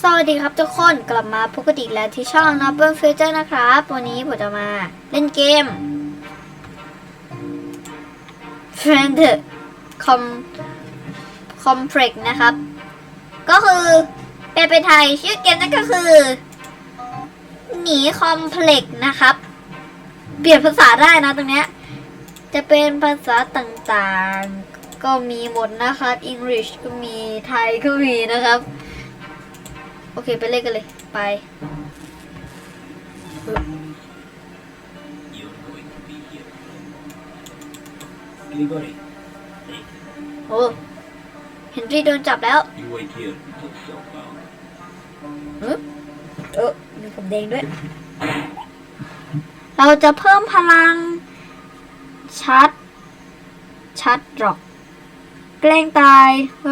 สวัสดีครับทุกคนกลับมาพบกันอีกแล้วที่ช่อง n o b l e Future นะครับ วันนี้ผมจะมาเล่นเกม Friend Com Complex นะครับ ก็คือแปลเป็นไทยชื่อเกมนั่นก็คือ หนีคอมเพล็กนะครับ เปลี่ยนภาษาได้นะตรงเนี้ยจะเป็นภาษาต่างๆ ก็มีหมดนะครับ English ก็มีไทยก็มีนะครับ โอเค ไปเล่นกันเลย ไป Grigori, โอ้เฮนรี่โดนจับแล้ว you wait here until Southbound. เออเออมีผมแดงด้วย เราจะเพิ่มพลัง ชัด ชัดหรอก แกล้งตาย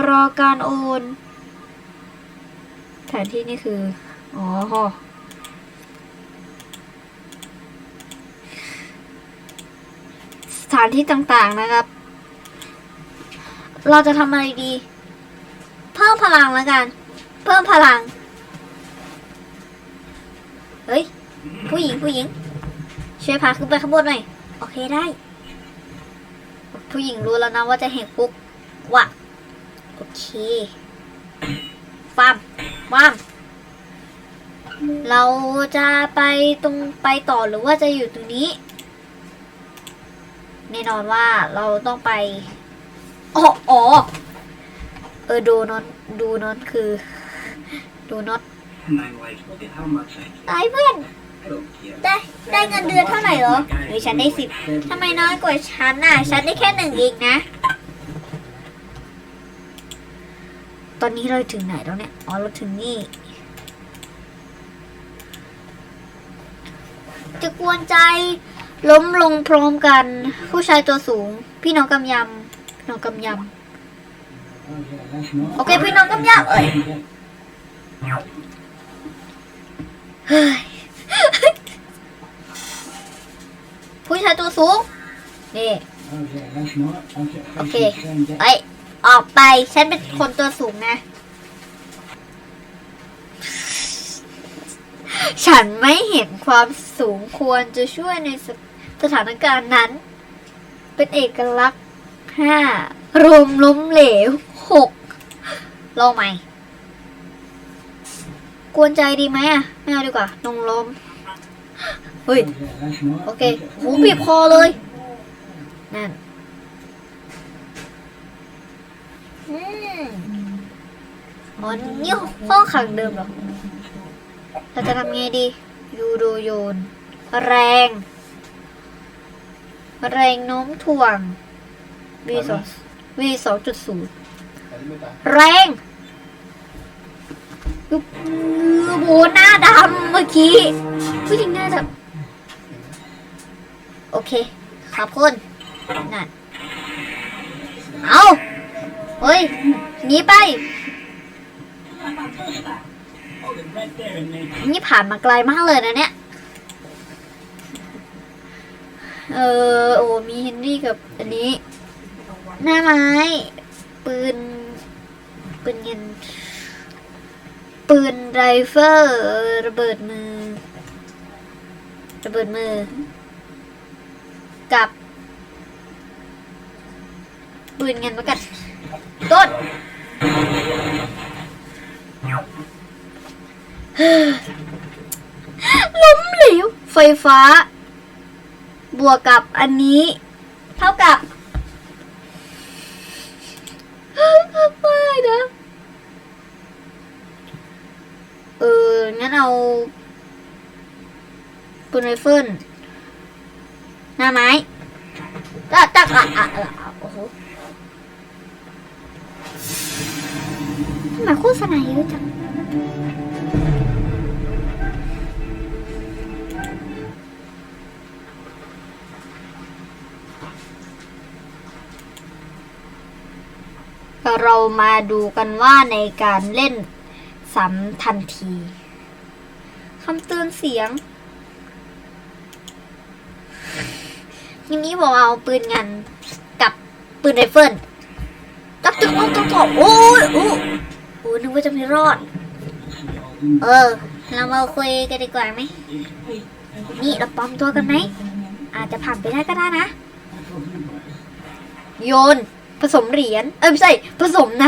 รอการโอน แผนที่นี่คือ อ๋อ สถานที่ต่างๆนะครับ เราจะทำอะไรดี เพิ่มพลังแล้วกัน เพิ่มพลัง เฮ้ย ผู้หญิงผู้หญิง ช่วยพาขึ้นไปข้างบนหน่อย โอเคได้ ผู้หญิงรู้แล้วนะว่าจะเห็นปุ๊บวะโอเค ฟาร์ม ฟามเราจะไปตรงไปต่อหรือว่าจะอยู่ตรงนี้ แน่นอนว่าเราต้องไปอ๋อออเออดูนอตดูนอตคือ ดูน็อต Nine lives will get how much I care. ไอ้เพื่อนได้ได้เงินเดือนเท่าไหร่เหรอเฮ้ยฉันได้สิบทำไมน้อยกว่าฉันน่ะ ฉันได้แค่หนึ่งเองนะ ตอนนี้เราถึงไหนแล้วเนี่ย อ๋อ เราถึงนี่ จะกวนใจ ล้มลงพร้อมกัน ผู้ชายตัวสูง พี่น้องกำยำพี่น้องกำยำ โอเค พี่น้องกำยำเอ้ยเฮ้ยผู้ชายตัวสูง นี่ โอเคเอ้ ออกไป ฉันเป็นคนตัวสูงนะ ฉันไม่เห็นความสูงควรจะช่วยในสสถานการณ์นั้น เป็นเอกลักษณ์ห้ารวมล้มเหลวหกลองใหม่ กวนใจดีไหมอะ ไม่เอาดีกว่าลงลมเฮ้ย โอเคหูบีบคอเลย นั่น อืมอ๋อนี่ห้องขังเดิมเหรอ เราจะทำไงดี ยูโดโยน แรง แรงโน้มถ่วง V สอง V สองจุดศูนย์แรงยุบโบหน้าดำเมื่อกี้ผู้หญิงหน้าดำโอเคขอบคุณนั่น เฮ้ยหนีไป นี่ผ่านมาไกลมากเลยนะเนี่ย เออ โอ้ มีเฮนรี่กับอันนี้ หน้าไม้ ปืน ปืนเงิน ปืนไรเฟิลระเบิดมือ ระเบิดมือ กับ ปืนเงินแล้วกัน ต้นล้มเหลว ไฟฟ้า บวกกับอันนี้ เท่ากับไม่นะ เออ งั้นเอาปืนไรเฟิลหน้าไม้ตักตักอะอะ หทำไมโฆษณาเยอะจังเรามาดูกันว่าในการเล่นซ้ำทันทีคำเตือนเสียงทีนี้บอกเอาปืนงันกับปืนไรเฟิลจับจุดโอ้โหโอ้ยโอ้โอ้ นึกว่าจะไม่รอด เออ เรามาคุยกันดีกว่าไหม นี่เราปลอมตัวกันไหม อาจจะผ่านไปได้ก็ได้นะ โยน ผสมเหรียญ เอ้ยไม่ใช่ ผสมใน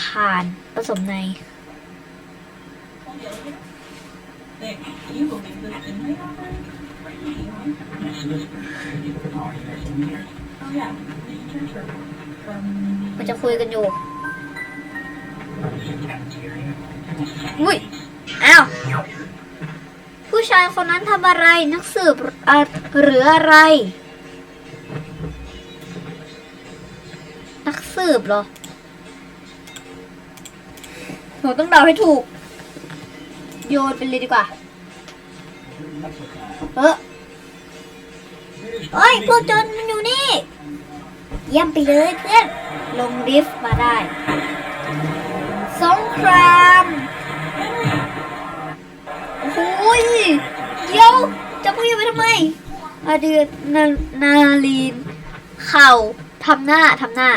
ผ่าน ผสมใน มันจะคุยกันอยู่ อุ้ยอ้าวผู้ชายคนนั้นทำอะไรนักสืบหรืออะไร นักสืบเหรอหนูต้องเดาให้ถูก โยนไปเลยดีกว่าเออเอ้ยพวกจนมันอยู่นี่ เยี่ยมไปเลยเพื่อน ลงลิฟต์มาได้ ครามโอ้โหยเดี๋ยวจะพูดยังไปทำไมอาเดือนนานาลีน เข่าทำหน้าทำหน้า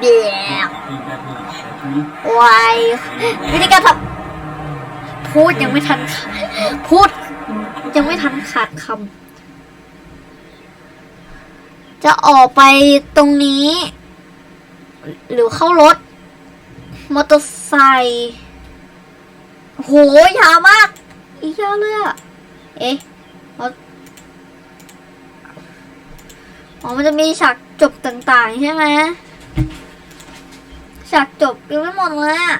เดี๋ยววายวิธีการทำพูดยังไม่ทันพูดยังไม่ทันขาดคำจะออกไปตรงนี้ หรือเข้ารถ มอเตอร์ไซค์โหยาวมาก อีกยาวเลยอะเอ๊ะอ๋ออ๋อมันจะมีฉากจบต่างๆ ใช่ไหมฉากจบยังไม่หมดเลยอะ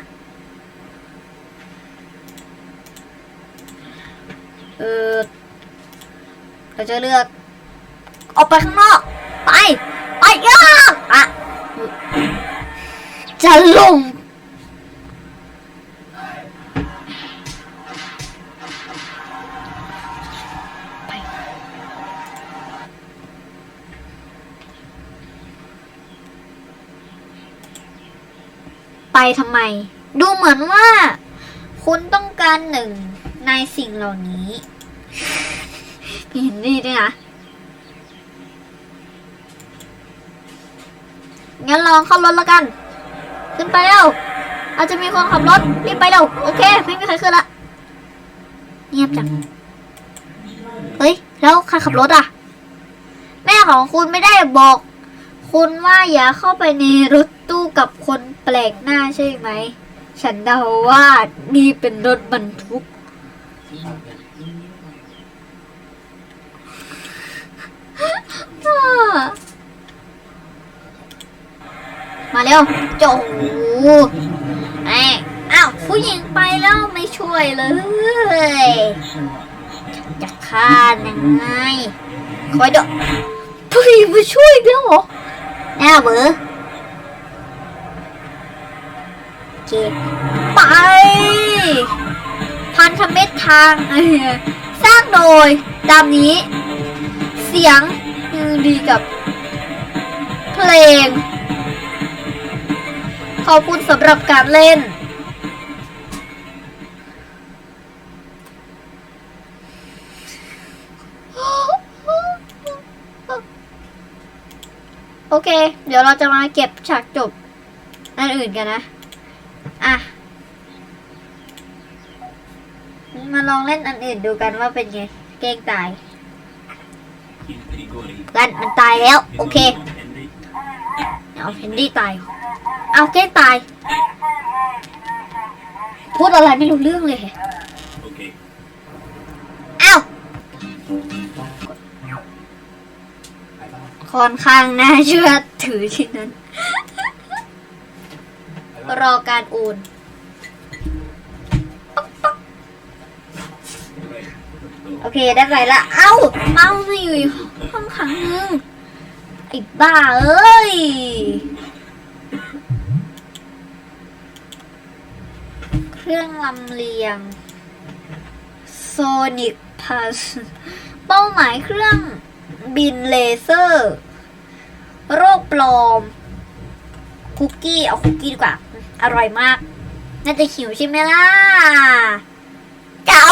เออเราจะเลือก ออกไปข้างนอก ไป ไปยางอะจะลงไปไปทำไม ดูเหมือนว่า คุณต้องการหนึ่งในสิ่งเหล่านี้เห็นนี่ด้วยนะ งั้นลองเข้ารถแล้วกัน ขึ้นไปเร็วอาจจะมีคนขับรถรีบไปเร็วโอเค ไม่มีใครขึ้นละเงียบจังเฮ้ย แล้วใครขับรถอะ แม่ของคุณไม่ได้บอก คุณว่าอย่าเข้าไปในรถตู้กับคนแปลกหน้าใช่ไหม ฉันเดาว่านี่เป็นรถบรรทุก มาเร็วโจไอ้อ้าวผู้หญิงไปแล้วไม่ช่วยเลย จะฆ่ายังไงคอยดูผู้หญิงมาช่วยอีกแล้วเหรอแน่เบอร์เก็บไปพันธมิตรทาง สร้างโดย ตามนี้ เสียงดีกับ เพลง ขอบคุณสำหรับการเล่น โอเค เดี๋ยวเราจะมาเก็บฉากจบ อันอื่นกันนะ อะ มาลองเล่นอันอื่นดูกันว่าเป็นไง เก้งตาย กันมันตายแล้ว โอเค เอาเฮนดี้ตาย เอาเก้งตาย พูดอะไรไม่รู้เรื่องเลย Okay. อ้าวค่อนข้างน่าเชื่อถือที่นั้น รอการโอนโอเคได้ไปละ เอ้า เมาส์มาอยู่อีกห้องขังนึงไอ้บ้าเอ้ย เค รื่องลำเลียงโซนิกพัสเป้าหมายเครื่องบินเลเซอร์ โรคปลอม คุกกี้ เอาคุกกี้ดีกว่า อร่อยมาก น่าจะหิวใช่ไหมล่ะเจ้า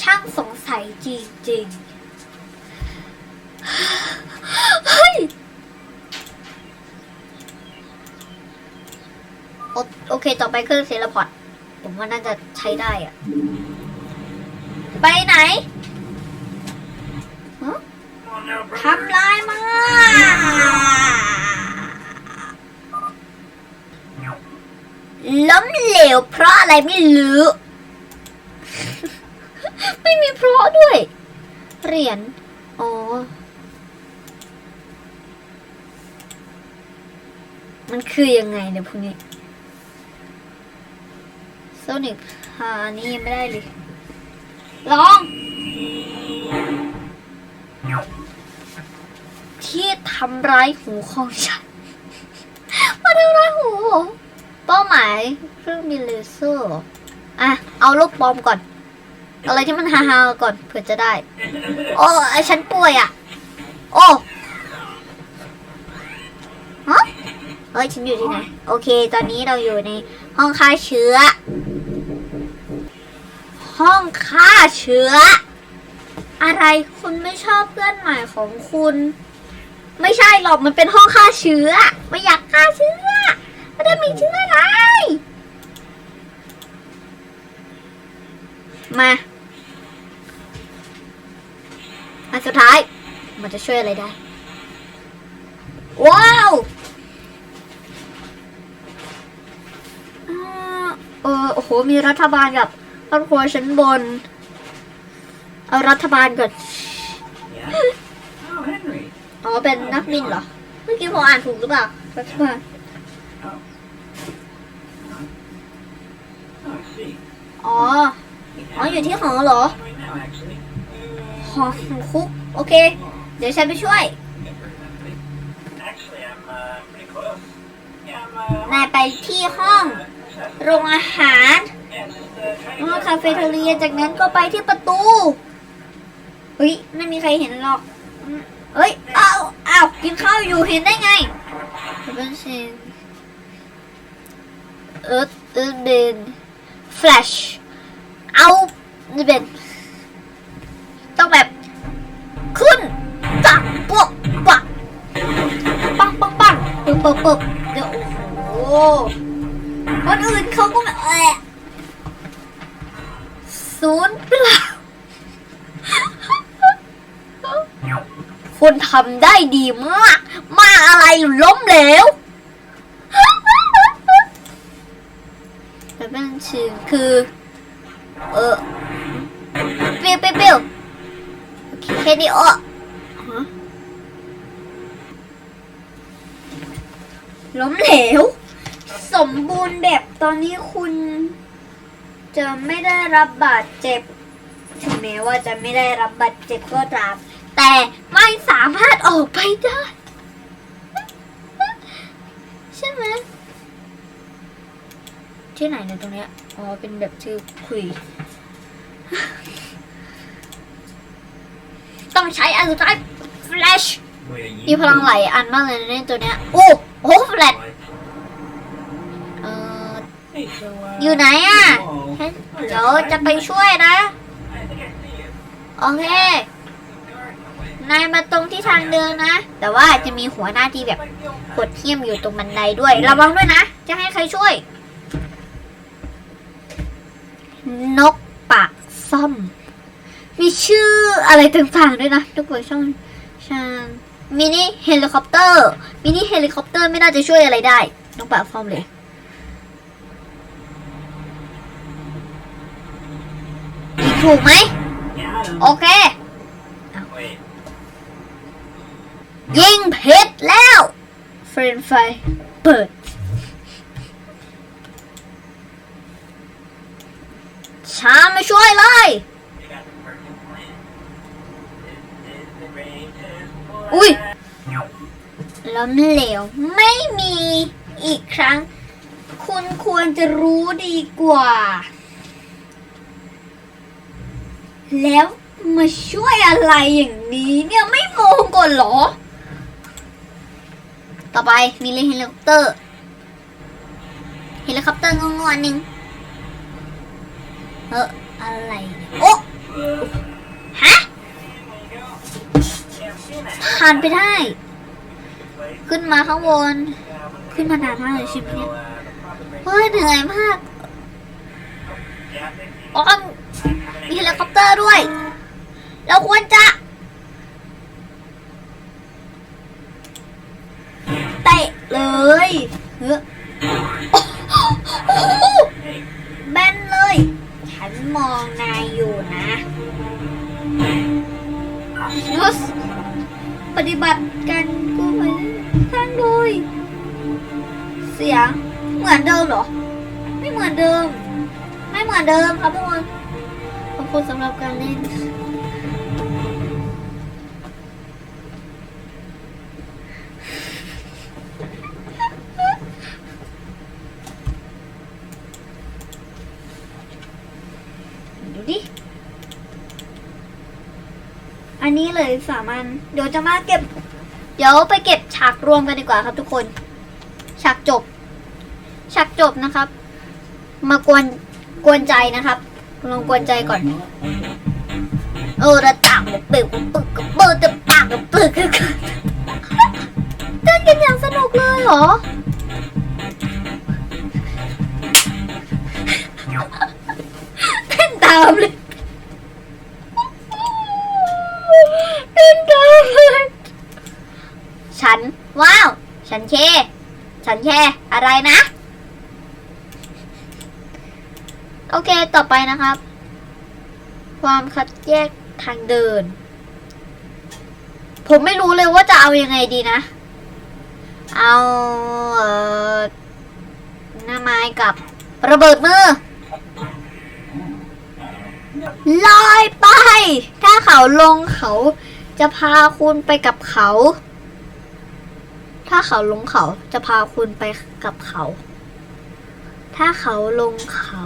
ช่างสงสัยจริงๆเฮ้ย โอโอเค ต่อไปเครื่องเซลพอร์ตผมว่าน่าจะใช้ได้อะไปไหนทำลายมาล้มเหลวเพราะอะไรไม่รู้ไม่มีเพราะด้วย เหรียญอ๋อมันคือยังไงเนี่ยพวกนี้ โซนิกหานนี้ยังไม่ได้เลยลอง ที่ทำร้ายหูของฉัน มาทำร้ายหู เป้าหมายเครื่องบินเลเซอร์อะ เอาลูกบอมก่อน อะไรที่มันฮาๆก่อนเผื่อจะได้ โอ้ไอฉันป่วยอะ โอ้ฮะเฮ้ยฉันอยู่ที่ไหน โอเค ตอนนี้เราอยู่ในห้องฆ่าเชื้อ ห้องฆ่าเชื้อ อะไรคุณไม่ชอบเพื่อนใหม่ของคุณ ไม่ใช่หรอกมันเป็นห้องฆ่าเชื้อ ไม่อยากฆ่าเชื้อไม่ได้มีเชื้ออะไร มาอันสุดท้ายมันจะช่วยอะไรได้ ว้าวเออโอ้โห มีรัฐบาลกับ ครอบครัวชั้นบน เอารัฐบาลก่อน Yeah? Oh, Henry. อ๋อ เป็นนักบินเหรอ เมื่อกี้ผมอ่านถูกหรือเปล่า รัฐบาล Oh, I see. อ๋อ We อ๋อ have อยู่ที่หอเหรอ one right now, actually. หอของคุก โอเค เดี๋ยวฉันไปช่วย Never that big. Actually, I'm uh, pretty close. Yeah, I'm. Uh, นายไปที่ห้อง โรงอาหาร yeah, just uh, trying ห้อคาเฟ่เทเรียจากนั้นก็ไปที่ประตูเฮ้ยไม่มีใครเห็นหรอกเฮ้ยอ้าวอ้าวกินข้าวอยู่เห็นได้ไงเป็นเซนเอิร์ธเอิร์ธเบนแฟลชเอานี่เป็นต้องแบบขึ้นจับปุ๊บปักปังปังปังปึ๊บปึ๊บปึ๊บเดี๋ยวโอ้คนอื่นเขาก็แบบแอะ ศูนย์เปล่าคุณทำได้ดีมาก มากอะไรล้มเหลวแต่เป็นชื่อคือ เออเปรี้ยวเปรี้ยวเปียวโอเคแค่นี้อะล้มเหลว สมบูรณ์แบบตอนนี้คุณ จะไม่ได้รับบาดเจ็บ ถึงแม้ว่าจะไม่ได้รับบาดเจ็บก็ตาม แต่ไม่สามารถออกไปได้ ใช่ไหมที่ไหนเนี่ยตรงเนี้ย อ๋อ เป็นแบบชื่อคุย ต้องใช้อันสุดท้าย flash Where you มีพลังไหลายอันมากเลยนะเนี่ยตัวเนี้ย โอ้โห flash What? เอ อ Hey, so, uh, อยู่ไหนอะ whoa. เดี๋ยวจะไปช่วยนะ I think I see you. โอเค Guard away. นายมาตรงที่ทางเดินนะ แต่ว่าจะมีหัวหน้าที่แบบ Like the old กดเทียมอยู่ตรงบันไดด้วย ระวังด้วยนะ จะให้ใครช่วย นกปากซ่อม มีชื่ออะไรต่างๆด้วยนะทุกคนช่องชางมินิเฮลิคอปเตอร์ มินิเฮลิคอปเตอร์ไม่น่าจะช่วยอะไรได้ นกปากซ่อมเลย ถูกไหม Yeah, I โอ know. เค Wait. ยิงผิดแล้วเฟรนไฟเปิดช้ามาช่วยเลย You got the perfect plan. This is the greatest Ui. plan. ล้มเหลวไม่มีอีกครั้ง คุณควรจะรู้ดีกว่า แล้วมาช่วยอะไรอย่างนี้เนี่ยไม่มองก่อนเหรอ ต่อไปมีเฮลิคอปเตอร์ เฮลิคอปเตอร์งงๆอันหนึ่งเอออะไรเนี่ยโอ้ฮะผ่านไปได้ ขึ้นมาข้างบนขึ้นมานานมากเลยช่ไหมเนี่ยเฮ้ยเหนื่อยมากอ๋อม เฮลิคอปเตอร์ด้วย เราควรจะเตะเลยเฮ้ยแบนเลย ฉันมองนายอยู่นะนุสปฏิบัติการกู้ภัยทางโดยเสียงเหมือนเดิมเหรอ ไม่เหมือนเดิม ไม่เหมือนเดิมครับทุกคน คุณสำหรับการเล่นดูดิ อันนี้เลยสามัน เดี๋ยวจะมาเก็บ เดี๋ยวไปเก็บฉากรวมกันดีกว่าครับทุกคน ฉากจบ ฉากจบนะครับ มากวนกวนใจนะครับ ลองกวนใจก่อนเออระต่างกับปึกปึกกับเปิดจะปากกับปึกกันเต้นกันอย่างสนุกเลยเหรอเต้นตามเลยเต้นตามเลยฉัน ว้าว ฉันเคฉันแค่อะไรนะ โอเคต่อไปนะครับ ความคัดแยกทางเดิน ผมไม่รู้เลยว่าจะเอาอยัางไงดีนะ เอาเออหน้าไม้กับระเบิดมือลอยไป ถ้าเขาลงเขาจะพาคุณไปกับเขา ถ้าเขาลงเขาจะพาคุณไปกับเขา ถ้าเขาลงเขา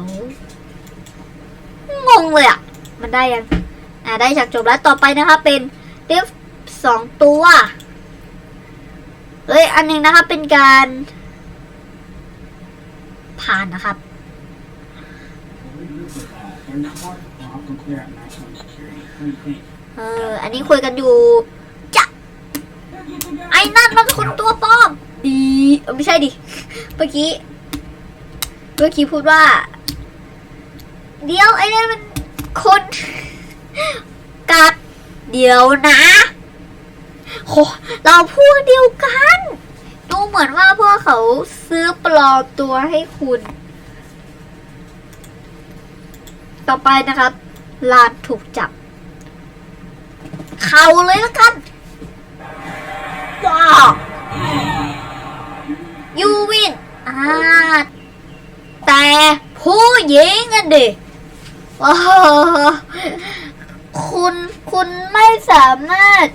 งงเลยอะ่ะ มันได้ยัง อ่าได้จากจบแล้วต่อไปนะคะเป็นเดฟสองตัวเลยอันหนึงนะคะเป็นการ ผ่านนะครับ เออ อันนี้คุยกันอยู่จะไอ้นั่นมันคนตัวปลอม ดี ไม่ใช่ดิ เมื่อกี้ เมื่อกี้พูดว่า เดี๋ยวไอ้นั่นมันคนกัดเดี๋ยวนะโหเราพวกเดียวกันดูเหมือนว่าพวกเขาซื้อปลอมตัวให้คุณ ต่อไปนะครับลานถูกจับ เขาเลยแล้วกันว้าวยูวินอ่าแต่ผู้หญิงอันดิ ว้าวคุณคุณไม่สามารถ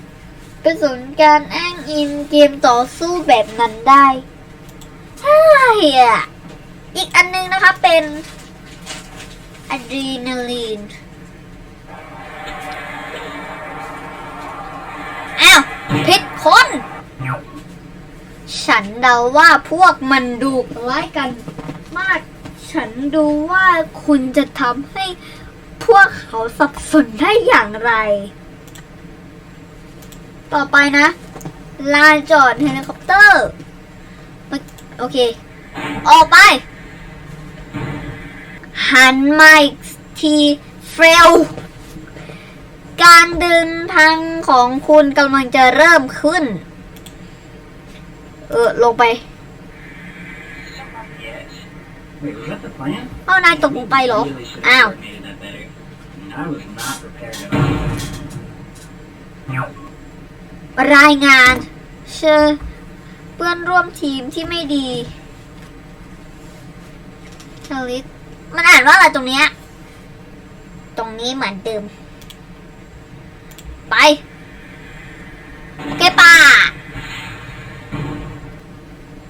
ไปสนการอ้างอินเกมต่อสู้แบบนั้นได้ใช่อะอีกอันนึงนะคะเป็นอะดรีนาลีนอ้าวผิดคน ฉันเดาว่าพวกมันดูคล้ายกันมาก ฉันดูว่าคุณจะทำให้พวกเขาสับสนได้อย่างไร ต่อไปนะ ลานจอดเฮลิคอปเตอร์ โอเค ออกไป หันมาอีกทีเฟลการเดินทางของคุณกำลังจะเริ่มขึ้น เออ ลงไป เอานายตกลงไปเหรอ อ้าว รายงานเชื่อเพื่อนร่วมทีมที่ไม่ดีชลิตมันอ่านว่าอะไรตรงเนี้ย ตรงนี้เหมือนเดิม ไปโอเคป่า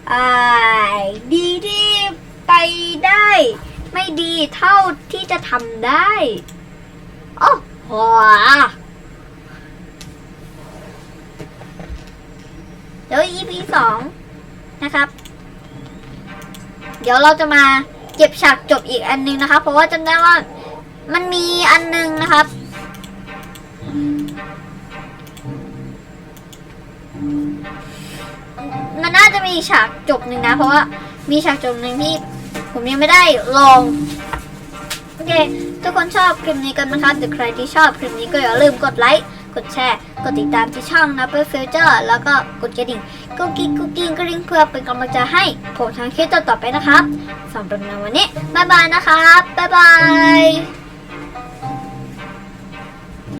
ไอ้ดีที่ ไปได้ ไม่ดีเท่าที่จะทำได้โอ้โหเดี๋ยว EP สองนะครับ เดี๋ยวเราจะมาเก็บฉากจบอีกอันนึงนะครับเพราะว่าจำได้ว่ามันมีอันนึงนะครับมันน่าจะมีฉากจบหนึ่งนะ เพราะว่ามีฉากจบหนึ่งที่ ผมยังไม่ได้ลอง โอเค ทุกคนชอบคลิปนี้กันไหมครับหรือใครที่ชอบคลิปนี้ก็อย่าลืมกดไลค์ กดแชร์ กดติดตามที่ช่อง n u m b e r Future แล้วก็กดกระดิ่งกุ๊กกิ๊กกุ๊กกิ๊กกระดิ่งเพื่อเป็นกำลังใจให้ผมทางคลิปต่อๆไปนะครับสำหรับในวันนี้บ๊ายบายนะครับบ๊ายบาย